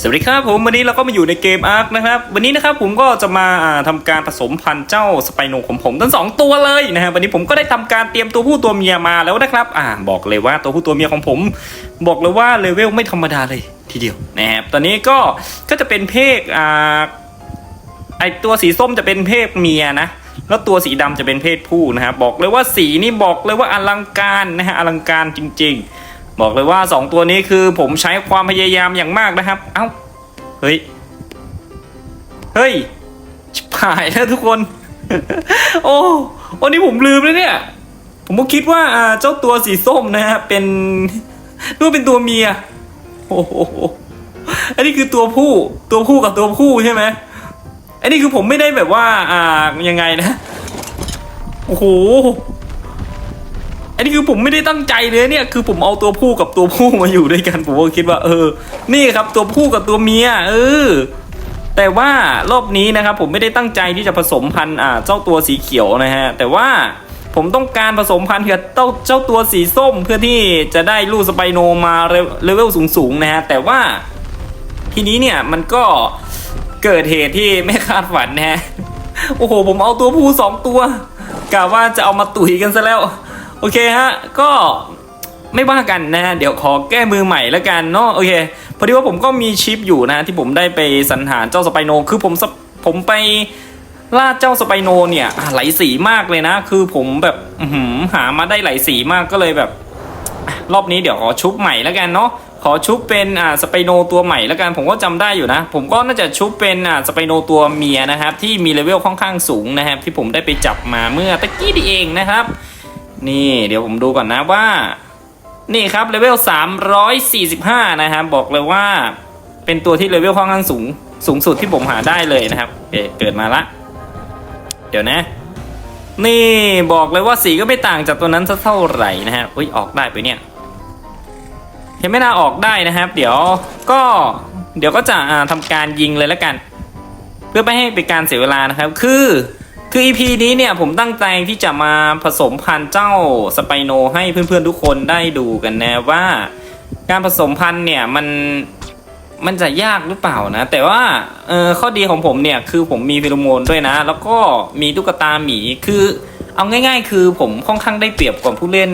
สวัสดีครับผมวันนี้เราก็มาอยู่ในเกมอาร์คนะครับ วันนี้นะครับผมก็จะมาอ่าทำการผสมพันธุ์เจ้าสไปโนของผมทั้งสองตัวเลยนะฮะวันนี้ผมก็ได้ทำการเตรียมตัวผู้ตัวเมียมาแล้วนะครับอ่าบอกเลยว่าตัวผู้ตัวเมียของผม บอกเลยว่าเลเวลไม่ธรรมดาเลยทีเดียวนะครับตอนนี้ก็ก็จะเป็นเพศอ่าไอตัวสีส้มจะเป็นเพศเมียนะแล้วตัวสีดำจะเป็นเพศผู้นะครับบอกเลยว่าสีนี่บอกเลยว่าอลังการนะฮะอลังการจริง ๆ บอกเลยว่า 2 ตัวนี้คือผมใช้ความพยายามอย่างมากนะครับ เอ้า เฮ้ย เฮ้ยชิบหายแล้วทุกคน โอ้โอ้นี่ผมลืมแล้วเนี่ย ผมก็คิดว่าอ่าเจ้าตัวสีส้มนะฮะ เป็นนึกว่าเป็นตัวเมีย โอ้โห อันนี้คือตัวผู้ ตัวผู้กับตัวผู้ใช่ไหมอันนี้คือผมไม่ได้แบบว่า อ่า ยังไงนะ โอ้โห อันนี้คือผมไม่ได้ตั้งใจเลยเนี่ยคือผมเอาตัวผู้กับตัวผู้มาอยู่ด้วยกันผมก็คิดว่า เออ นี่ครับตัวผู้กับตัวเมียเออแต่ว่ารอบนี้นะครับผมไม่ได้ตั้งใจที่จะผสมพันธุ์อ่าเจ้าตัวสีเขียวนะฮะแต่ว่าผมต้องการผสมพันธุ์กับเจ้าเจ้าตัวสีส้มเพื่อที่จะได้ลูกสไปโนมาเลเวลสูงๆนะฮะแต่ว่าทีนี้เนี่ยมันก็เกิดเหตุที่ไม่คาดฝันนะฮะโอ้โหผมเอาตัวผู้สองตัวกะว่าจะเอามาตุ๋ยกันซะแล้ว โอเคฮะก็ไม่ว่ากันนะฮะเดี๋ยวขอแก้มือใหม่แล้วกันเนาะโอเคพอดีว่าผมก็มีชิปอยู่นะที่ผมได้ไปสรรหาเจ้าสไปโน คือผมผมไปล่าเจ้าสไปโนเนี่ยอะไหลสีมากเลยนะ คือผมแบบหหามาได้ไหลสีมากก็เลยแบบ รอบนี้เดี๋ยวขอชุบใหม่แล้วกันเนาะขอชุบเป็นอ่าสไปโนตัวใหม่แล้วกันผมก็จำได้อยู่นะ ผมก็น่าจะชุบเป็นอ่าสไปโนตัวเมียนะครับ ที่มีเลเวลค่อนข้างสูงนะครับ ที่ผมได้ไปจับมาเมื่อตะกี้นี่เองนะครับ นี่เดี๋ยวผมดูก่อนนะว่า นี่ครับเลเวล 345 นะครับ บอกเลยว่าเป็นตัวที่เลเวลค่อนข้างสูง สูงสุดที่ผมหาได้เลยนะครับโอเคเกิดมาละ เดี๋ยวนะ นี่บอกเลยว่าสีก็ไม่ต่างจากตัวนั้นสักเท่าไหร่นะฮะอุ้ยออกได้ไปเนี่ยเห็นไม่น่าออกได้นะครับ เดี๋ยวก็เดี๋ยวก็จะอ่าทำการยิงเลยแล้วกัน เพื่อไม่ให้เป็นการเสียเวลานะครับ คือ คือ EP นี้เนี่ยผมตั้งใจที่จะมาผสมพันธุ์เจ้าสไปโนให้เพื่อนๆทุกคนได้ดูกันนะว่า การผสมพันธุ์เนี่ยมันมันจะยากหรือเปล่านะ แต่ว่าเออข้อดีของผมเนี่ยคือผมมีฟิโลโมนด้วยนะ แล้วก็มีตุ๊กตาหมีคือเอาง่าย ๆ คือผมค่อนข้างได้เปรียบกว่าผู้เล่น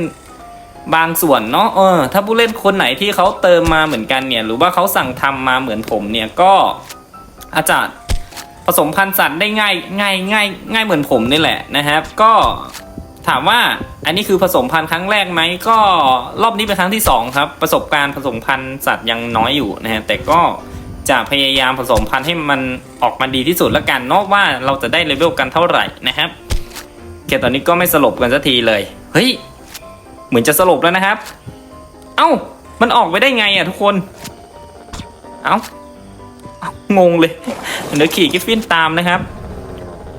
บางส่วนเนาะเออถ้าผู้เล่นคนไหนที่เขาเติมมาเหมือนกันเนี่ย หรือว่าเขาสั่งทำมาเหมือนผมเนี่ยก็อาจจะ ผสมพันธุ์สัตว์ได้ง่ายง่ายง่ายง่ายเหมือนผมนี่แหละนะครับ ก็ถามว่าอันนี้คือผสมพันธุ์ครั้งแรกไหมก็รอบนี้เป็นครั้งที่สองครับ ประสบการณ์ผสมพันธุ์สัตว์ยังน้อยอยู่นะฮะแต่ก็จะพยายามผสมพันธุ์ให้มันออกมาดีที่สุดล้วกันเนาะว่าเราจะได้เลเวลกันเท่าไหร่นะครับโอเคตอนนี้ก็ไม่สลบกันสักทีเลย เฮ้ย เหมือนจะสลบแล้วนะครับ เอ้า มันออกไปได้ไงอะทุกคน เอาเอ้า งงเลยเดี๋ยวขี่กิฟฟินตามนะครับ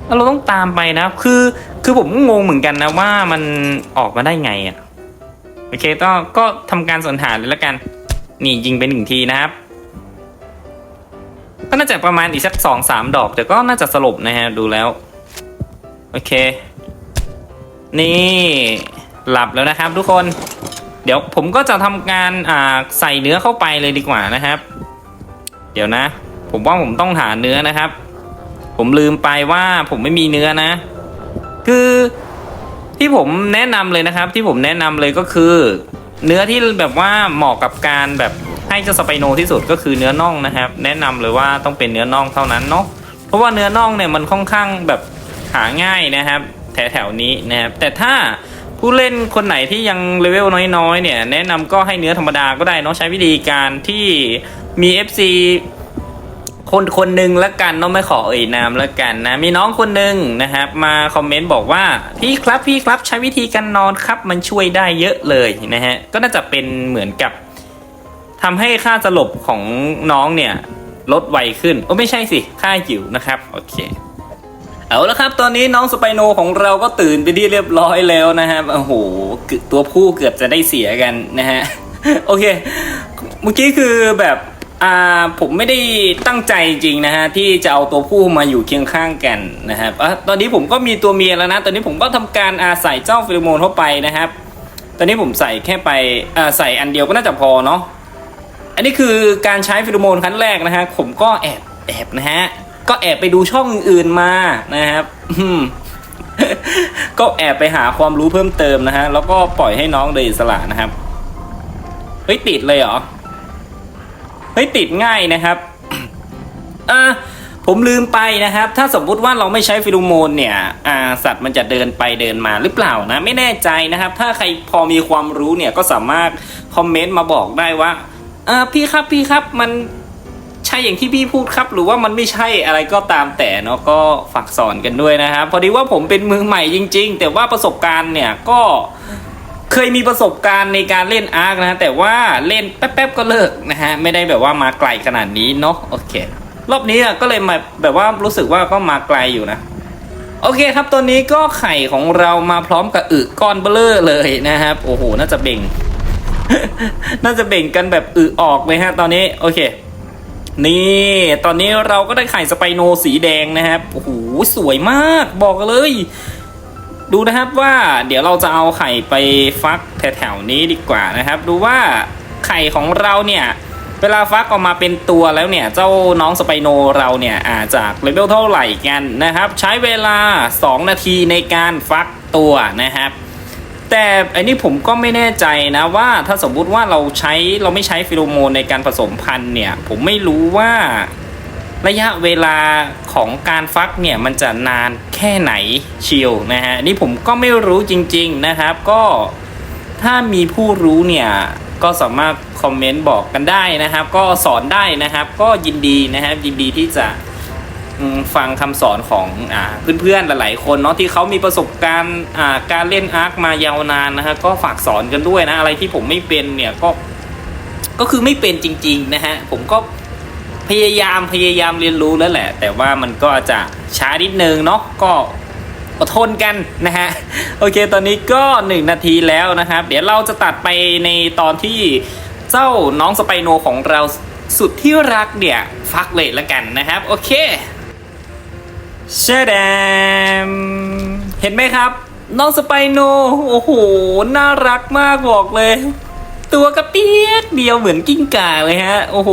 เราต้องตามไปนะคือคือผมก็งงเหมือนกันนะว่ามันออกมาได้ไงอะโอเคก็ก็ทำการสนหาเลยแล้วกัน นี่ยิงไปหนึ่งทีนะครับก็น่าจะประมาณอีกสักสองสามดอกแต่ก็น่าจะสลบนะฮะดูแล้ว โอเค นี่หลับแล้วนะครับทุกคน เดี๋ยวผมก็จะทำการอ่าใส่เนื้อเข้าไปเลยดีกว่านะครับ เดี๋ยวนะ ผมว่าผมต้องหาเนื้อนะครับ ผมลืมไปว่าผมไม่มีเนื้อนะ คือที่ผมแนะนำเลยนะครับ ที่ผมแนะนำเลยก็คือ เนื้อที่แบบว่าเหมาะกับการแบบให้เจ้าสไปโนที่สุดก็คือเนื้อน่องนะครับ แนะนำเลยว่าต้องเป็นเนื้อน่องเท่านั้นเนาะเพราะว่าเนื้อน่องเนี่ยมันค่อนข้างแบบหาง่ายนะครับ แถวแถวนี้นะครับแต่ถ้าผู้เล่นคนไหนที่ยังเลเวลน้อยๆเนี่ย แนะนำก็ให้เนื้อธรรมดาก็ได้เนาะใช้วิธีการที่มี FC คนคนหนึ่งละกันเนาะไม่ขอเอ่ยนามละกันนะ มีน้องคนหนึ่งนะครับ มาคอมเมนต์บอกว่าพี่ครับพี่ครับใช้วิธีการนอนครับ มันช่วยได้เยอะเลยนะฮะก็น่าจะเป็นเหมือนกับทำให้ค่าสลบของน้องเนี่ย ลดไวขึ้นโอ้ไม่ใช่สิค่าหิวนะครับโอเคเอาละครับ ตอนนี้น้องสไปโนของเราก็ตื่นไปที่เรียบร้อยแล้วนะครับโอ้โหตัวผู้เกือบจะได้เสียกันนะฮะโอเค เมื่อกี้คือแบบ อ่าผมไม่ได้ตั้งใจจริงนะฮะที่จะเอาตัวผู้มาอยู่เคียงข้างกันนะครับอะตอนนี้ผมก็มีตัวเมียแล้วนะ ตอนนี้ผมก็ทำการอาใส่เจ้าฟิโลโมนเข้าไปนะครับ ตอนนี้ผมใส่แค่ไปอ่าใส่อันเดียวก็น่าจะพอเนาะอันนี้คือการใช้ฟิโลโมนครั้งแรกนะฮะผมก็แอบแอบนะฮะก็แอบไปดูช่องอื่นมานะครับก็แอบไปหาความรู้เพิ่มเติมนะฮะแล้วก็ปล่อยให้น้องโดยสระนะครับเฮ้ยติดเลยเหรอ เฮ้ยติดง่ายนะครับอ่าผมลืมไปนะครับ ถ้าสมมุติว่าเราไม่ใช้ฟิโลโมนเนี่ยอ่าสัตว์มันจะเดินไปเดินมาหรือเปล่านะ ไม่แน่ใจนะครับ ถ้าใครพอมีความรู้เนี่ยก็สามารถคอมเมนต์มาบอกได้ว่าอ่าพี่ครับพี่ครับมันใช่อย่างที่พี่พูดครับ หรือว่ามันไม่ใช่อะไรก็ตามแต่เนาะก็ฝากสอนกันด้วยนะครับพอดีว่าผมเป็นมือใหม่จริง ๆ แต่ว่าประสบการณ์เนี่ยก็ เคยมีประสบการณ์ในการเล่นอาร์คนะแต่ว่าเล่นแป๊บๆก็เลิกนะฮะไม่ได้แบบว่ามาไกลขนาดนี้เนาะโอเค รอบนี้อะก็เลยมาแบบว่ารู้สึกว่าก็มาไกลอยู่นะโอเคครับตัวนี้ก็ไข่ของเรามาพร้อมกับอึก้อนเบลอเลยนะครับโอ้โหน่าจะเบ่ง น่าจะเบ่งกันแบบอึออกเลยฮะตอนนี้โอเค นี่ตอนนี้เราก็ได้ไข่สไปโนสีแดงนะครับโอ้โหสวยมากบอกเลย ดูนะครับว่าเดี๋ยวเราจะเอาไข่ไปฟักแถวๆนี้ดีกว่านะครับ ดูว่าไข่ของเราเนี่ยเวลาฟักออกมาเป็นตัวแล้วเนี่ย เจ้าน้องสไปโนเราเนี่ยอาจจากเลเวลเท่าไหร่กันนะครับ ใช้เวลา 2 นาทีในการฟักตัวนะครับ แต่อันนี้ผมก็ไม่แน่ใจนะว่าถ้าสมมุติว่าเราใช้เราไม่ใช้ฟิโลโมนในการผสมพันธุ์เนี่ย ผมไม่รู้ว่า ระยะเวลาของการฟักเนี่ยมันจะนานแค่ไหนเชียวนะฮะนี่ผมก็ไม่รู้จริง ๆนะครับ ก็ถ้ามีผู้รู้เนี่ยก็สามารถคอมเมนต์บอกกันได้นะครับ ก็สอนได้นะครับ ก็ยินดีนะครับยินดีที่จะฟังคำสอนของอเพื่อนๆหลายๆคนเนาะที่เขามีประสบการณ์การเล่นอาร์คมายาวนานนะฮะก็ฝากสอนกันด้วยนะอะไรที่ผมไม่เป็นเนี่ยก็ก็คือไม่เป็นจริง ๆ นะฮะผมก็ พยายามพยายามเรียนรู้แล้วแหละ แต่ว่ามันก็จะช้านิดนึงเนาะก็อดทนกันนะฮะโอเคตอนนี้ก็หนึ่งนาทีแล้วนะครับ เดี๋ยวเราจะตัดไปในตอนที่เจ้าน้องสไปโนของเราสุดที่รักเนี่ย ฟักเลยละกันนะครับ โอเคเชดแดมเห็นไหมครับ น้องสไปโนโอ้โห น่ารักมากบอกเลย ตัวกระเปียกเดียวเหมือนกิ้งก่าเลยฮะ โอ้โห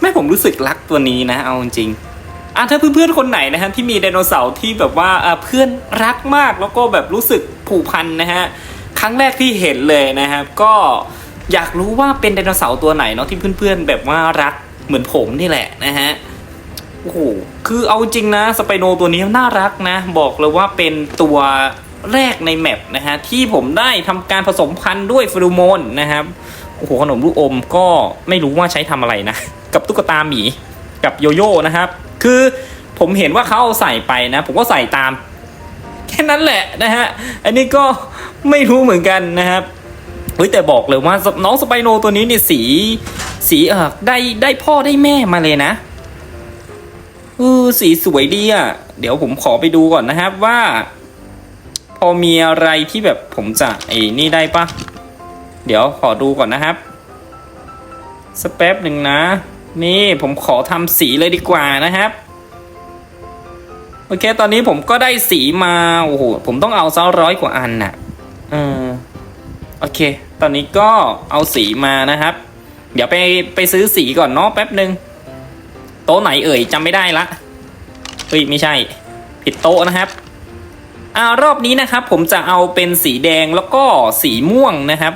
แม่ผมรู้สึกรักตัวนี้นะเอาจริงอะถ้าเพื่อนๆคนไหนนะฮะที่มีไดโนเสาร์ที่แบบว่าอะเพื่อนรักมากแล้วก็แบบรู้สึกผูกพันนะฮะครั้งแรกที่เห็นเลยนะครับก็อยากรู้ว่าเป็นไดโนเสาร์ตัวไหนเนาะที่เพื่อนๆแบบว่ารักเหมือนผมนี่แหละนะฮะโอ้โหคือเอาจริงนะสไปโนตัวนี้น่ารักนะ บอกเลยว่าเป็นตัวแรกในแมปนะฮะที่ผมได้ทำการผสมพันธุ์ด้วยฟิโรโมนนะครับโอ้โหขนมลูกอมก็ไม่รู้ว่าใช้ทำอะไรนะ กับตุ๊กตาหมีกับโยโย่นะครับ คือผมเห็นว่าเขาเอาใส่ไปนะ ผมก็ใส่ตาม แค่นั้นแหละนะฮะ อันนี้ก็ไม่รู้เหมือนกันนะครับเฮ้ยแต่บอกเลยว่าน้องสไปโนตัวนี้เนี่ยสีสีเออได้ได้พ่อได้แม่มาเลยนะเออสีสวยดีอะ เดี๋ยวผมขอไปดูก่อนนะครับว่า พอมีอะไรที่แบบผมจะไอ้นี่ได้ปะเดี๋ยวขอดูก่อนนะครับสกแป๊บหนึ่งนะ นี่ผมขอทำสีเลยดีกว่านะครับ โอเค ตอนนี้ผมก็ได้สีมา โอ้โห ผมต้องเอาซะร้อยกว่าอันน่ะเออโอเค ตอนนี้ก็เอาสีมานะครับ เดี๋ยวไปไปซื้อสีก่อนเนาะแป๊บหนึ่งโต๊ะไหนเอ่ยจำไม่ได้ละเฮ้ยไม่ใช่ ผิดโต๊ะนะครับอ่ารอบนี้นะครับ ผมจะเอาเป็นสีแดงแล้วก็สีม่วงนะครับ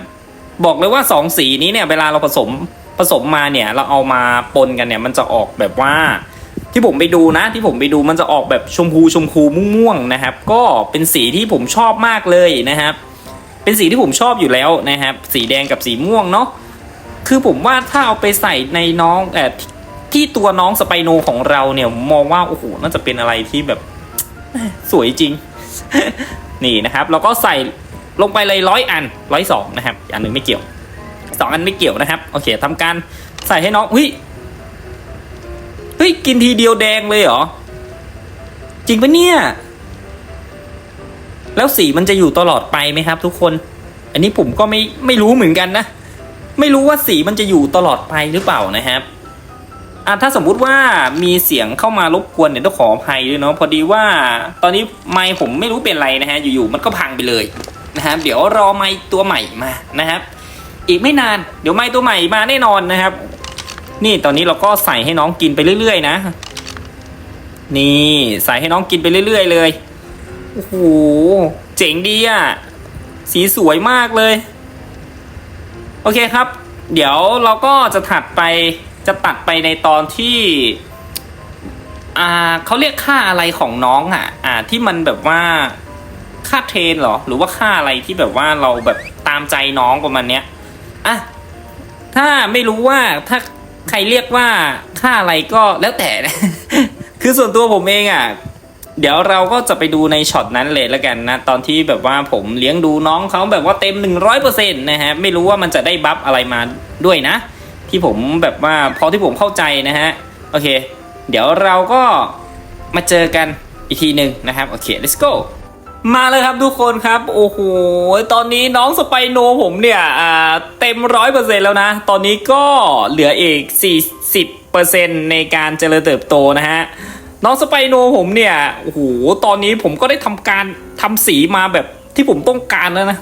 บอกเลยว่าสองสีนี้เนี่ยเวลาเราผสม ผสมมาเนี่ยเราเอามาปนกันเนี่ยมันจะออกแบบว่าที่ผมไปดูนะที่ผมไปดูมันจะออกแบบชมพูชมพูม่วงๆนะครับ ก็เป็นสีที่ผมชอบมากเลยนะครับ เป็นสีที่ผมชอบอยู่แล้วนะครับ สีแดงกับสีม่วงเนาะคือผมว่าถ้าเอาไปใส่ในน้องเอ่อที่ตัวน้องสไปโนของเราเนี่ยมมองว่าโอ้โหน่าจะเป็นอะไรที่แบบสวยจริง นี่นะครับเราก็ใส่ลงไปเลยร้อยอันร้อยสองนะครับ อันหนึ่งไม่เกี่ยว สองอันไม่เกี่ยวนะครับ โอเคทำการใส่ให้น้องเฮ้ยเฮ้ยกินทีเดียวแดงเลยเหรอ จริงปะเนี่ย แล้วสีมันจะอยู่ตลอดไปไหมครับ ทุกคน อันนี้ผมก็ไม่ไม่รู้เหมือนกันนะ ไม่รู้ว่าสีมันจะอยู่ตลอดไปหรือเปล่านะครับอะถ้าสมมุติว่ามีเสียงเข้ามารบกวนเนี่ยต้องขออภัยด้วยเนาะพอดีว่าตอนนี้ไมค์ผมไม่รู้เป็นไรนะฮะ อยู่ๆมันก็พังไปเลยนะครับเดี๋ยวรอไมค์ตัวใหม่มานะครับ อีกไม่นาน เดี๋ยวไม้ตัวใหม่มาแน่นอนนะครับ นี่ตอนนี้เราก็ใส่ให้น้องกินไปเรื่อย ๆ นะ นี่ใส่ให้น้องกินไปเรื่อย ๆ เลยโอ้โหเจ๋งดีอะสีสวยมากเลย โอเคครับ เดี๋ยวเราก็จะถัดไปจะตัดไปในตอนที่อ่าเขาเรียกค่าอะไรของน้องอะ อ่าที่มันแบบว่าค่าเทรนเหรอ หรือว่าค่าอะไรที่แบบว่าเราแบบตามใจน้องประมาณเนี้ย อะถ้าไม่รู้ว่าถ้าใครเรียกว่าค่าอะไรก็แล้วแต่นะคือส่วนตัวผมเองอะเดี๋ยวเราก็จะไปดูในช็อตนั้นเลยแล้วกันนะ ตอนที่แบบว่าผมเลี้ยงดูน้องเขาแบบว่าเต็ม 100%นะฮะ ไม่รู้ว่ามันจะได้บัฟอะไรมาด้วยนะ ที่ผมแบบว่าพอที่ผมเข้าใจนะฮะ โอเค เดี๋ยวเราก็มาเจอกันอีกทีหนึ่งนะครับ โอเค let's go มาเลยครับทุกคนครับ โอ้โห ตอนนี้น้องสไปโนผมเนี่ยอ่าเต็มร้อยเปอร์เซ็นแล้วนะ ตอนนี้ก็เหลืออีก 40เปอร์เซ็นในการเจริญเติบโตนะฮะ น้องสไปโนผมเนี่ย โอ้โห ตอนนี้ผมก็ได้ทำการทำสีมาแบบที่ผมต้องการแล้วนะ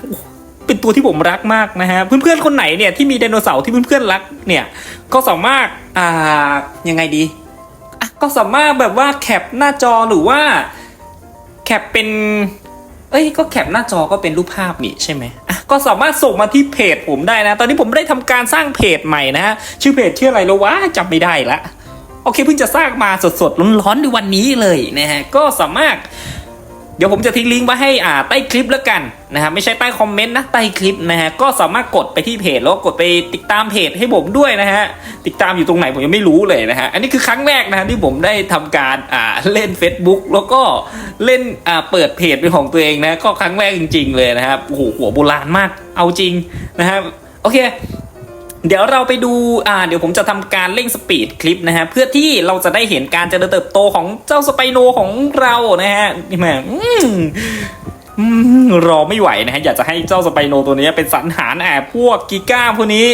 เป็นตัวที่ผมรักมากนะฮะ เพื่อนๆคนไหนเนี่ยที่มีไดโนเสาร์ที่เพื่อนๆรักเนี่ย ก็สามารถอ่ายังไงดีก็สามารถแบบว่าแคปหน้าจอหรือว่าแคปเป็น เอ้ยก็แคปหน้าจอก็เป็นรูปภาพนี่ใช่ไหมอะก็สามารถส่งมาที่เพจผมได้นะ ตอนนี้ผมได้ทำการสร้างเพจใหม่นะฮะชื่อเพจชื่ออะไรแล้ววะจำไม่ได้ละโอเคเพิ่งจะสร้างมาสดๆร้อนๆในวันนี้เลยนะฮะก็สามารถ เดี๋ยวผมจะทิ้งลิงก์ไว้ให้อ่าใต้คลิปแล้วกันนะฮะไม่ใช่ใต้คอมเมนต์นะใต้คลิปนะฮะก็สามารถกดไปที่เพจแล้วกดไปติดตามเพจให้ผมด้วยนะฮะติดตามอยู่ตรงไหนผมยังไม่รู้เลยนะฮะอันนี้คือครั้งแรกนะฮะที่ผมได้ทำการอ่าเล่น Facebook แล้วก็เล่นอ่าเปิดเพจเป็นของตัวเองนะก็ครั้งแรกจริง ๆ เลยนะครับโอ้โหหัวโบราณมากเอาจริงนะครับโอเค เดี๋ยวเราไปดูอ่าเดี๋ยวผมจะทำการเร่งสปีดคลิปนะฮะเพื่อที่เราจะได้เห็นการเจริญเติบโตของเจ้าสไปโนของเรานะฮะนี่แม่อืมรอไม่ไหวนะฮะอยากจะให้เจ้าสไปโนตัวนี้เป็นสันหารแอบพวกกิก้าพวกนี้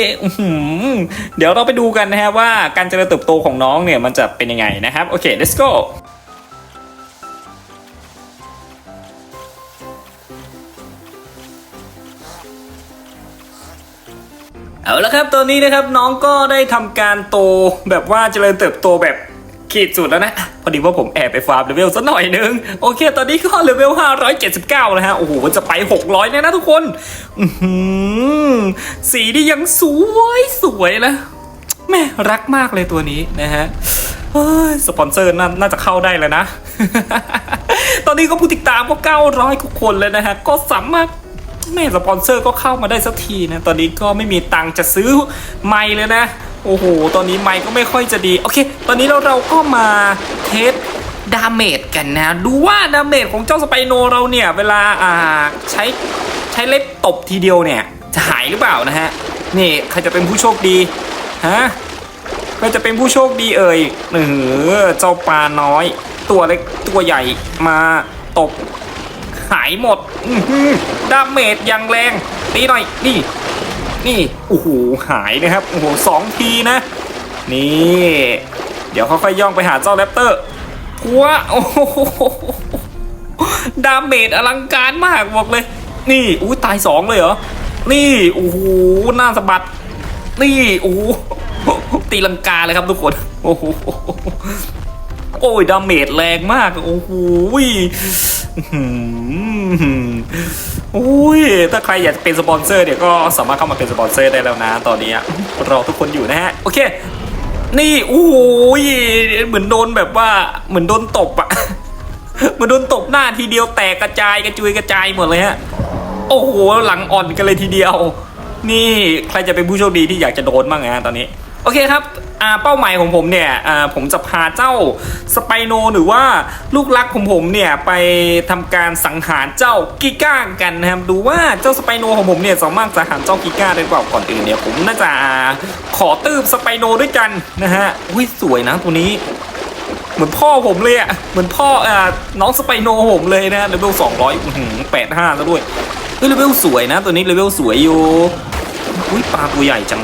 เดี๋ยวเราไปดูกันนะฮะว่าการเจริญเติบโตของน้องเนี่ยมันจะเป็นยังไงนะครับโอเค let's go เอาละครับตอนนี้นะครับน้องก็ได้ทำการโตแบบว่าเจริญเติบโตแบบขีดสุดแล้วนะ พอดีว่าผมแอบไปฟาร์มเลเวลสักหน่อยนึง โอเค ตอนนี้ก็เลเวล 579แล้วฮะ โอ้โหจะไป 600เนี่ยนะทุกคนอื้อหือสีที่ยังสวยสวยนะแม่รักมากเลยตัวนี้นะฮะเฮ้ยสปอนเซอร์น่าน่าจะเข้าได้แล้วนะ ตอนนี้ก็ผู้ติดตามก็ 900กว่าคนเลยนะฮะ ก็สามารถ แม่สปอนเซอร์ก็เข้ามาได้สักทีนะ ตอนนี้ก็ไม่มีตังค์จะซื้อไมค์เลยนะ โอ้โห ตอนนี้ไมค์ก็ไม่ค่อยจะดี โอเค ตอนนี้เราเราก็มาเทสดาเมจกันนะ ดูว่าดาเมจของเจ้าสไปโนเราเนี่ย เวลาอ่าใช้ใช้เล็บตบทีเดียวเนี่ย จะหายหรือเปล่านะฮะ นี่ใครจะเป็นผู้โชคดีฮะใครจะเป็นผู้โชคดีเอ่ยเออเจ้าปลาน้อย ตัวเล็กตัวใหญ่มาตบายหมดดาเมจอย่างแรงตีหน่อยนี่ นี่โอ้โหหายนะครับโอ้โหสองทีนะ นี่ เดี๋ยวค่อยๆย่องไปหาเจ้าแรปเตอร์ทัวโอ้โหดาเมจอลังการมากบอกเลย นี่อู้ตายสองเลยเหรอนี่โอ้โหหน้าสะบัด นี่โอ้โหตีลังกาเลยครับทุกคนโอ้โหโอ้ยดาเมจแรงมาก โอ้โห โอ้ย ถ้าใครอยากเป็นสปอนเซอร์เนี่ยก็สามารถเข้ามาเป็นสปอนเซอร์ได้แล้วนะ ตอนนี้รอทุกคนอยู่นะฮะ โอเค นี่โอ้ยเหมือนโดนแบบว่าเหมือนโดนตบอะเหมือนโดนตบหน้าทีเดียวแตกกระจายกระจุยกระจายหมดเลยฮะ โอ้โหหลังอ่อนกันเลยทีเดียว นี่ใครจะเป็นผู้โชคดีที่อยากจะโดนบ้างนะตอนนี้ โอเคครับ อ่าเป้าหมายของผมเนี่ยอ่าผมจะพาเจ้าสไปโนหรือว่าลูกรักของผมเนี่ยไปทำการสังหารเจ้ากิก้ากันนะครับดูว่าเจ้าสไปโนของผมเนี่ยสามารถสังหารเจ้ากิก้าได้หรือเปล่าก่อนอื่นเนี่ยผมน่าจะขอตืบสไปโนด้วยกันนะฮะอุ้ยสวยนะตัวนี้เหมือนพ่อผมเลยอะ เหมือนพ่ออ่าน้องสไปโนผมเลยนะเลเวลสองร้อยแปดห้าแล้วด้วย เฮ้ยเลเวลสวยนะ ตัวนี้เลเวลสวยอยู่ อุ้ยปลาตัวใหญ่จัง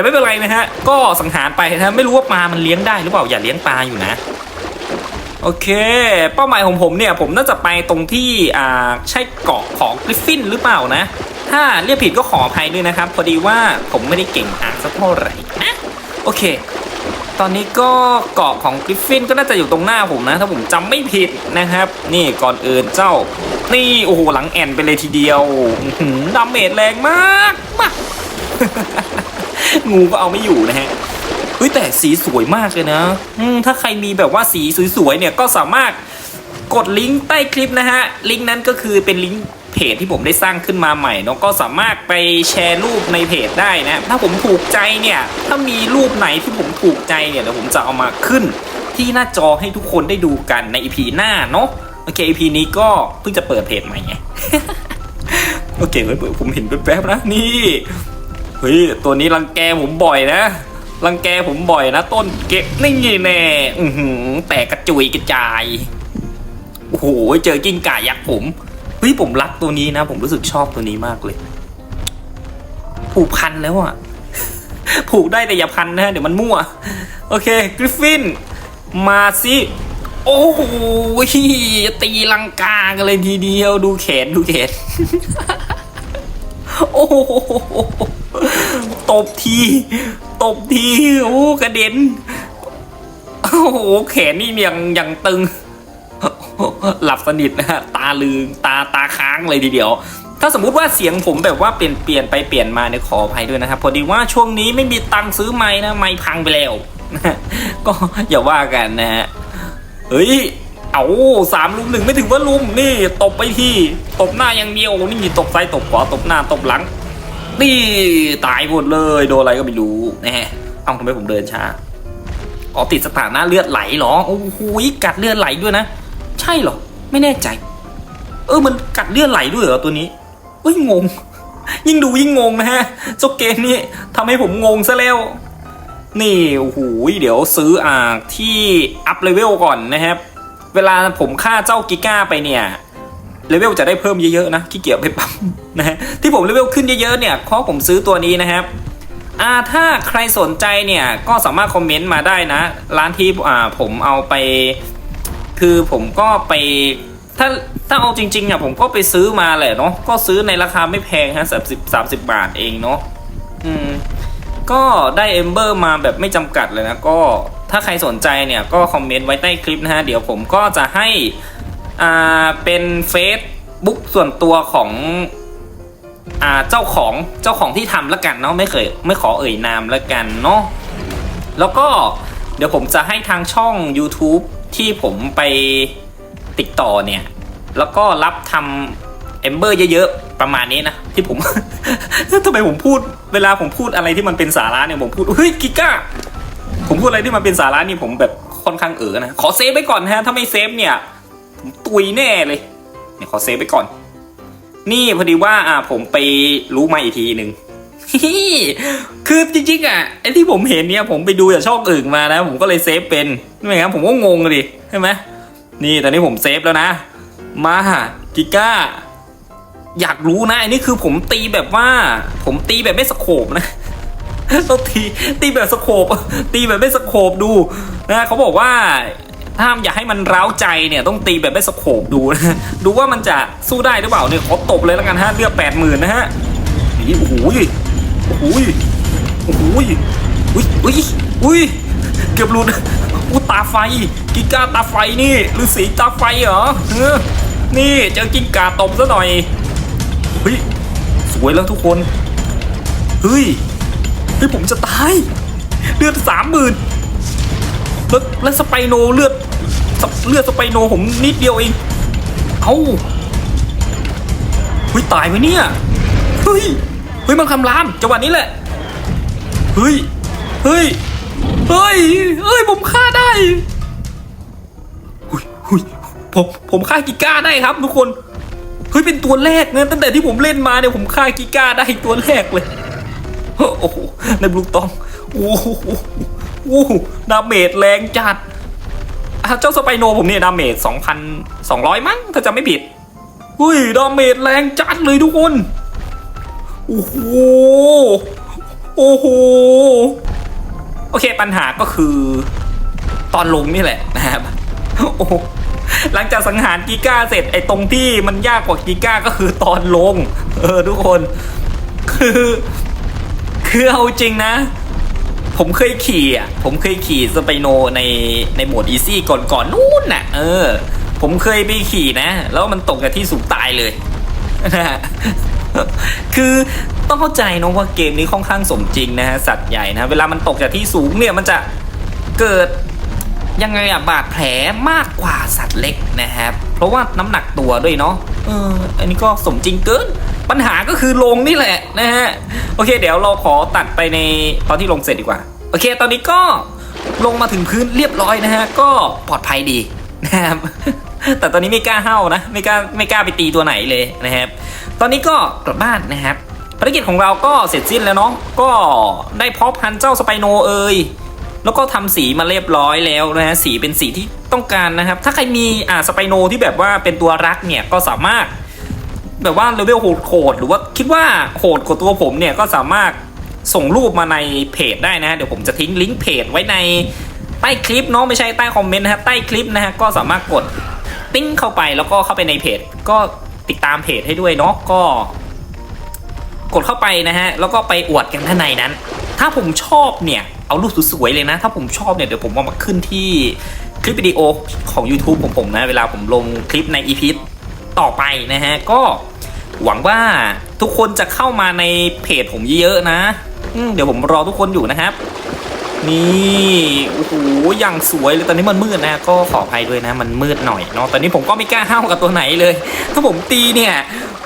แต่ไม่เป็นไรนะฮะ ก็สังหารไปนะไม่รู้ว่าปลามันเลี้ยงได้หรือเปล่าอย่าเลี้ยงปลาอยู่นะ โอเค เป้าหมายของผมเนี่ย ผมน่าจะไปตรงที่อ่าใช่เกาะของกริฟฟินหรือเปล่านะ ถ้าเรียกผิดก็ขออภัยด้วยนะครับ พอดีว่าผมไม่ได้เก่งอ่านสักเท่าไหร่นะโอเค ตอนนี้ก็เกาะของกริฟฟินก็น่าจะอยู่ตรงหน้าผมนะ ถ้าผมจำไม่ผิดนะครับ นี่ก่อนอื่นเจ้า นี่โอ้โหหลังแอนไปเลยทีเดียวดาเมจแรงมากมาก งูก็เอาไม่อยู่นะฮะเฮ้ยแต่สีสวยมากเลยนะถ้าใครมีแบบว่าสีสวยๆเนี่ยก็สามารถกดลิงก์ใต้คลิปนะฮะ ลิงก์นั้นก็คือเป็นลิงก์เพจที่ผมได้สร้างขึ้นมาใหม่เนาะก็สามารถไปแชร์รูปในเพจได้นะ ถ้าผมถูกใจเนี่ย ถ้ามีรูปไหนที่ผมถูกใจเนี่ยเดี๋ยวผมจะเอามาขึ้น ที่หน้าจอให้ทุกคนได้ดูกันใน EP หน้าเนาะโอเค EP นี้ก็เพิ่งจะเปิดเพจใหม่ไงโอเคเว้ยผมเห็นแป๊บๆนะนี่ เฮ้ยตัวนี้รังแกผมบ่อยนะรังแกผมบ่อยนะต้นเก็บนี่แน่อือหือแตกกระจุยกระจายโอ้โหเจอกิ้งก่ายักษ์ผมเฮ้ยผมรักตัวนี้นะ ผมรู้สึกชอบตัวนี้มากเลย ผูกพันแล้วอะผูกได้แต่อย่าพันนะเดี๋ยวมันมั่ว โอเคกริฟฟิน มาสิโอ้โหตีลังกากันเลยทีเดียวดูแขนดูแขน โอ้โห ตบที ตบที โอ้กระเด็น โอ้โหแขนนี่ยังยังตึง หลับสนิทนะฮะตาลืมตาตาค้างเลยทีเดียว ถ้าสมมุติว่าเสียงผมแบบว่าเปลี่ยนเปลี่ยนไปเปลี่ยนมาเนี่ยขออภัยด้วยนะครับ พอดีว่าช่วงนี้ไม่มีตังค์ซื้อไม้นะไม้พังไปแล้ว ก็อย่าว่ากันนะฮะเฮ้ยเอาสามลุมหนึ่งไม่ถึงว่าลุมนี่ตบไปที่ ตบหน้าย่างเดียวนี่ตบซ้ายตบขวาตบหน้าตบหลัง นี่ตายหมดเลยโดนอะไรก็ไม่รู้นะฮะเอาทำไมผมเดินช้าอ๋อติดสถานะเลือดไหลเหรอโอ้โหกัดเลือดไหลด้วยนะ ใช่เหรอ ไม่แน่ใจ เออมันกัดเลือดไหลด้วยเหรอตัวนี้เฮ้ยงง ยิ่งดูยิ่งงงนะฮะเจ้าเกมนี้ทำให้ผมงงซะแล้วนี่โอ้โหเดี๋ยวซื้ออ่าที่อัพเลเวลก่อนนะครับ เวลาผมฆ่าเจ้ากิก้าไปเนี่ย เลเวลจะได้เพิ่มเยอะๆนะขี้เกียจไปปั๊มนะฮะที่ผมเลเวลขึ้นเยอะๆเนี่ยเพราะผมซื้อตัวนี้นะครับอ่าถ้าใครสนใจเนี่ยก็สามารถคอมเมนต์มาได้นะ ร้านที่อ่าผมเอาไป คือผมก็ไปถ้าถ้าเอาจริงๆอะผมก็ไปซื้อมาแหละเนาะก็ซื้อในราคาไม่แพงฮะสามสิบสามสิบบาทเองเนาะอืมก็ได้เอมเบอร์มาแบบไม่จำกัดเลยนะก็ถ้าใครสนใจเนี่ยก็คอมเมนต์ไว้ใต้คลิปนะฮะเดี๋ยวผมก็จะให้ อ่าเป็นเฟซบุ๊กส่วนตัวของอ่าเจ้าของเจ้าของที่ทำแล้วกันเนาะไม่เคยไม่ขอเอ่ยนามแล้วกันเนาะแล้วก็เดี๋ยวผมจะให้ทางช่อง YouTube ที่ผมไปติดต่อเนี่ย แล้วก็รับทำเอมเบอร์เยอะๆ ประมาณนี้นะ ที่ผม ทำไมผมพูดเวลาผมพูดอะไรที่มันเป็นสาระเนี่ยผมพูดเฮ้ยกิก้า ผมพูดอะไรที่มันเป็นสาระนี่ผมแบบค่อนข้างเออนะ ขอเซฟไว้ก่อนฮะ ถ้าไม่เซฟเนี่ย ผมตุยแน่เลยเนี่ยขอเซฟไว้ก่อน นี่พอดีว่าอ่าผมไปรู้มาอีกทีหนึ่งคือจริงๆอะไอ้ที่ผมเห็นเนี่ยผมไปดูจากช่องอื่นมานะ ผมก็เลยเซฟเป็นไม่งั้นผมก็งงเลยใช่ไหมนี่ตอนนี้ผมเซฟแล้วนะ มากิก้า อยากรู้นะอันนี้คือผมตีแบบว่า ผมตีแบบไม่สโคบนะต้องตีตีแบบสโคบตีแบบไม่สโคบดูนะเขาบอกว่า ถ้าอยากให้มันร้าวใจเนี่ยต้องตีแบบไม่สโคบดูนะดูว่ามันจะสู้ได้หรือเปล่าเนี่ยขอตบเลยแล้วกันฮะเลือดแปดหมื่นนะฮะนี่โอ้โหยโอ้โหยโอ้โหยอุ้ยอุ้ยอุ้ยเกือบหลุดอู้ตาไฟกิก้าตาไฟนี่หรือสีตาไฟเหรอเออนี่เจอกิ้งก่าตบซะหน่อยเฮ้ยสวยแล้วทุกคนเฮ้ยเฮ้ยผมจะตายเลือดสามหมื่น แล้วแล้วสไปโนเลือดเลือดสไปโนผมนิดเดียวเอง เอ้าเฮ้ยตายไหมเนี่ย เฮ้ย เฮ้ยมันคำรามจังหวะนี้แหละ เฮ้ย เฮ้ย เฮ้ย เฮ้ยผมฆ่าได้เฮ้ยเฮ้ยผมผมฆ่ากิก้าได้ครับทุกคน เฮ้ยเป็นตัวแรกเนะตั้งแต่ที่ผมเล่นมาเนี่ยผมฆ่ากิก้าได้ตัวแรกเลย โอ้โหในบลูตอง โอ้โห อ้ดาเมจแรงจัดเจ้าสไปโนผมเนี่ยดาเมจ2,200 มั้งถ้าจำไม่ผิดอุ้ยดาเมจแรงจัดเลยทุกคนโอ้โหโอ้โหโอเคปัญหาก็คือ ตอนลงนี่แหละนะครับโอ้หหลังจากสังหารกิก้าเสร็จไอ้ตรงที่มันยากกว่ากิก้าก็คือตอนลง เออทุกคน คือ คือเอาจริงนะ ผมเคยขี่อะผมเคยขี่สไปโนในในโหมดอีซี่ก่อนก่อนนู่นน่ะ เออ ผมเคยไปขี่นะ แล้วมันตกจากที่สูงตายเลยนะฮะคือต้องเข้าใจเนะว่าเกมนี้ค่อนข้างสมจริงนะฮะสัตว์ใหญ่นะเวลามันตกจากที่สูงเนี่ยมันจะเกิดยังไงอะบาดแผลมากกว่าสัตว์เล็กนะครับเพราะว่าน้ำหนักตัวด้วยเนาะ อออันนี้ก็สมจริงเกิน ปัญหาก็คือลงนี่แหละนะฮะ โอเค เดี๋ยวเราขอตัดไปในตอนที่ลงเสร็จดีกว่า โอเค ตอนนี้ก็ลงมาถึงพื้นเรียบร้อยนะฮะ ก็ปลอดภัยดีนะครับ แต่ตอนนี้ไม่กล้าเห้านะ ไม่กล้าไม่กล้าไปตีตัวไหนเลยนะครับ ตอนนี้ก็กลับบ้านนะครับภารกิจของเราก็เสร็จสิ้นแล้วเนาะ ก็ได้พบพันเจ้าสไปโนเอ่ย แล้วก็ทำสีมาเรียบร้อยแล้วนะฮะสีเป็นสีที่ต้องการนะครับ ถ้าใครมีอ่าสไปโนที่แบบว่าเป็นตัวรักเนี่ยก็สามารถ แบบว่าเลเวลโหดหรือว่าคิดว่าโหดกว่าตัวผมเนี่ยก็สามารถส่งรูปมาในเพจได้นะฮะเดี๋ยวผมจะทิ้งลิงก์เพจไว้ในใต้คลิปเนาะไม่ใช่ใต้คอมเมนต์นะฮะใต้คลิปนะฮะก็สามารถกดติ้งเข้าไปแล้วก็เข้าไปในเพจ ก็ติดตามเพจให้ด้วยเนาะก็ กดเข้าไปนะฮะแล้วก็ไปอวดกันข้างในนั้น ถ้าผมชอบเนี่ยเอารูปสวยๆเลยนะ ถ้าผมชอบเนี่ยเดี๋ยวผมเอามาขึ้นที่คลิปวิดีโอของ YouTube ของผมนะ เวลาผมลงคลิปใน EP ต่อไปนะฮะ ก็หวังว่าทุกคนจะเข้ามาในเพจผมเยอะๆนะ เดี๋ยวผมรอทุกคนอยู่นะครับ นี่โอ้โหอย่างสวยเลยตอนนี้มันมืดนะ ก็ขออภัยด้วยนะ มันมืดหน่อยเนาะตอนนี้ผมก็ไม่กล้าห้าวกับตัวไหนเลย ถ้าผมตีเนี่ย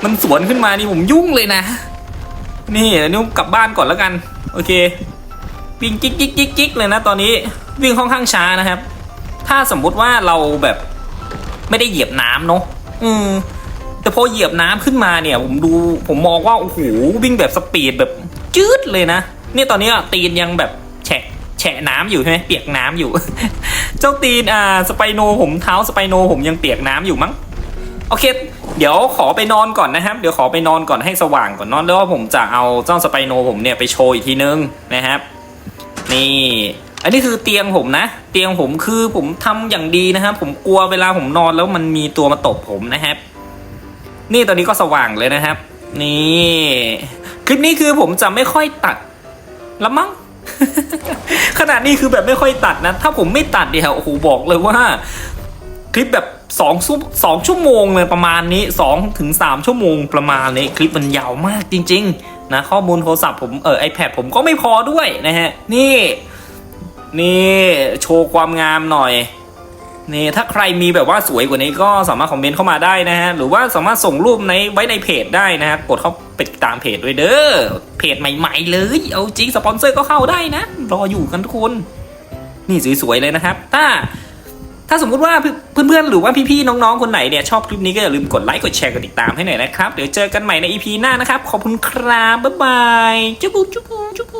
มันสวนขึ้นมานี่ผมยุ่งเลยนะ นี่เดี๋ยวนิ้วกลับบ้านก่อนแล้วกัน โอเควิ่งจิกจิกจิกจิกเลยนะตอนนี้วิ่งค่อนข้างช้านะครับ ถ้าสมมุติว่าเราแบบไม่ได้เหยียบน้ำเนาะอืมแต่พอเหยียบน้ำขึ้นมาเนี่ย ผมดูผมมองว่าโอ้โหวิ่งแบบสปีดแบบจืดเลยนะนี่ตอนนี้ตีนยังแบบแฉะแฉะน้ำอยู่ใช่ไหมเปียกน้ำอยู่ เจ้าตีนอ่าสไปโนผมเท้าสไปโนผมยังเปียกน้ำอยู่มั้ง โอเค เดี๋ยวขอไปนอนก่อนนะครับ เดี๋ยวขอไปนอนก่อนให้สว่างก่อนนอนแล้วผมจะเอาเจ้าสไปโนผมเนี่ยไปโชว์อีกทีนึงนะครับ นี่ อันนี้คือเตียงผมนะ เตียงผมคือผมทำอย่างดีนะครับ ผมกลัวเวลาผมนอนแล้วมันมีตัวมาตบผมนะครับ นี่ตอนนี้ก็สว่างเลยนะครับ นี่คลิปนี้คือผมจะไม่ค่อยตัดละมั้งขนาดนี้คือแบบไม่ค่อยตัดนะ ถ้าผมไม่ตัดเนี่ยโอ้โหบอกเลยว่า คลิปแบบสองชั่วสองชั่วโมงเลยประมาณนี้สองถึงสามชั่วโมงประมาณนี้คลิปมันยาวมากจริง ๆ นะ ข้อมูลโทรศัพท์ผมเออ iPad ผมก็ไม่พอด้วยนะฮะ นี่ นี่โชว์ความงามหน่อยนี่ถ้าใครมีแบบว่าสวยกว่านี้ก็สามารถคอมเมนต์เข้ามาได้นะฮะ หรือว่าสามารถส่งรูปในไว้ในเพจได้นะฮะ กดเข้าไปติดตามเพจด้วยเด้อเพจใหม่ ๆ เลย เอาจริงสปอนเซอร์ก็เข้าได้นะ รออยู่กันทุกคน นี่สวยๆเลยนะครับ ถ้า ถ้าสมมุติว่าเพื่อนๆ หรือว่าพี่ๆ น้องๆ คนไหนเนี่ยชอบคลิปนี้ก็อย่าลืมกดไลค์ กดแชร์ กดติดตามให้หน่อยนะครับ เดี๋ยวเจอกันใหม่ในอีพีหน้านะครับ ขอบคุณครับ บ๊ายบาย จุ๊บจุ๊บ